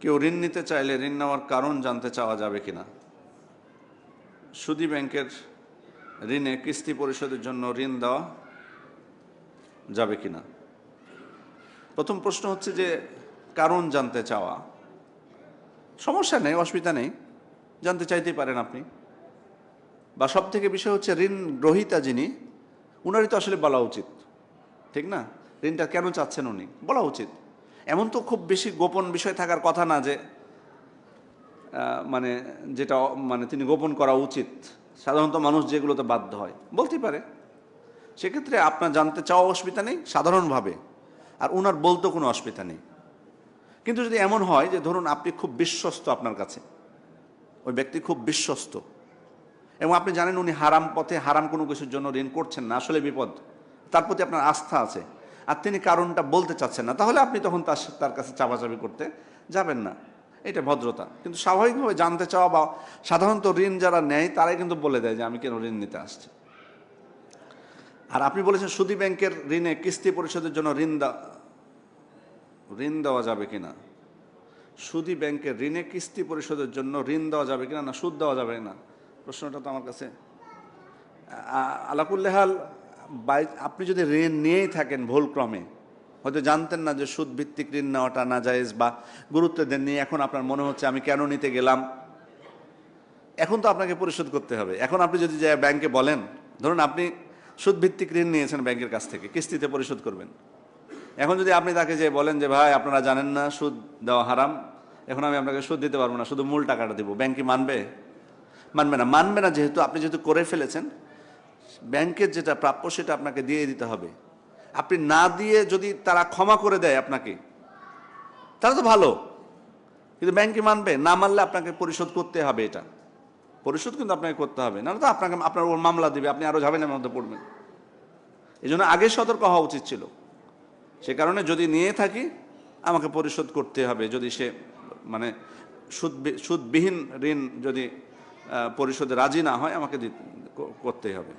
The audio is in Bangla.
কেউ ঋণ নিতে চাইলে ঋণ নেওয়ার কারণ জানতে চাওয়া যাবে কিনা? সুদী ব্যাংকের ঋণে কিস্তি পরিশোধের জন্য ঋণ দেওয়া যাবে কিনা? প্রথম প্রশ্ন হচ্ছে যে, কারণ জানতে চাওয়া। সমস্যা নেই, অসুবিধা নেই, জানতে চাইতেই পারেন আপনি। বা সব থেকে বিষয় হচ্ছে ঋণ গ্রহীতা যিনি, উনারই তো আসলে বলা উচিত, ঠিক না? ঋণটা কেন চাচ্ছেন উনি? বলা উচিত। এমন তো খুব বেশি গোপন বিষয় থাকার কথা না যে মানে যেটা মানে তিনি গোপন করা উচিত। সাধারণত মানুষ যেগুলোতে বাধ্য হয়, বলতেই পারে। সেক্ষেত্রে আপনার জানতে চাওয়া অসুবিধা নেই, সাধারণভাবে। আর ওনার বলতেও কোনো অসুবিধা নেই। কিন্তু যদি এমন হয় যে, ধরুন আপনি খুব বিশ্বস্ত আপনার কাছে, ওই ব্যক্তি খুব বিশ্বস্ত, এবং আপনি জানেন উনি হারাম পথে হারাম কোনো কিছুর জন্য ঋণ করছেন না, আসলে বিপদ, তার প্রতি আপনার আস্থা আছে আর তিনি কারণটা বলতে চাচ্ছেন না, তাহলে আপনি তখন তার তার কাছে চাপাচাপি করতে যাবেন না। এটা ভদ্রতা। কিন্তু স্বাভাবিকভাবে জানতে চাওয়া বা সাধারণত ঋণ যারা নেয়, তারাই কিন্তু বলে দেয় যে, আমি কেন ঋণ নিতে আসছি? আর আপনি বলেছেন সুদী ব্যাংকের ঋণে কিস্তি পরিশোধের জন্য ঋণ ঋণ দেওয়া যাবে কিনা? সুদি ব্যাংকের ঋণে কিস্তি পরিশোধের জন্য ঋণ দেওয়া যাবে কিনা না সুদ দেওয়া যাবে না প্রশ্নটা তো আমার কাছে আলাকুল্লেহাল বাই, আপনি যদি ঋণ নিয়েই থাকেন ভুলক্রমে, হয়তো জানতেন না যে সুদ ভিত্তিক ঋণ নেওয়াটা না জায়েজ বা গুরুত্ব দেননি, এখন আপনার মনে হচ্ছে আমি কেন নিতে গেলাম? এখন তো আপনাকে পরিশোধ করতে হবে। এখন আপনি যদি যায় ব্যাংকে বলেন, ধরুন আপনি সুদ ভিত্তিক ঋণ নিয়েছেন ব্যাংকের কাছ থেকে, কিস্তিতে পরিশোধ করবেন। এখন যদি আপনি তাকে যে বলেন যে, ভাই, আপনারা জানেন না, সুদ দেওয়া হারাম, এখন আমি আপনাকে সুদ দিতে পারব না, শুধু মূল টাকাটা দিব। ব্যাংক কি মানবে? মানবে না। মানবে না যেহেতু, আপনি যেহেতু করে ফেলেছেন ব্যাংকের যেটা প্রাপ্য সেটা আপনাকে দিয়ে দিতে হবে। আপনি না দিয়ে যদি তারা ক্ষমা করে দেয় আপনাকে, তাহলে তো ভালো। কিন্তু ব্যাংকে মানবে, না মানলে আপনাকে পরিশোধ করতে হবে এটা। পরিশোধ কিন্তু আপনাকে করতে হবে না তো আপনাকে, আপনার ওর মামলা দিবে, আপনি আরও ঝামেলার মধ্যে পড়বেন। এই জন্য আগে সতর্ক হওয়া উচিত ছিল। সে কারণে যদি নিয়ে থাকি, আমাকে পরিশোধ করতে হবে। যদি সে মানে সুদ সুদবিহীন ঋণ যদি পরিশোধে রাজি না হয়, আমাকে করতেই হবে।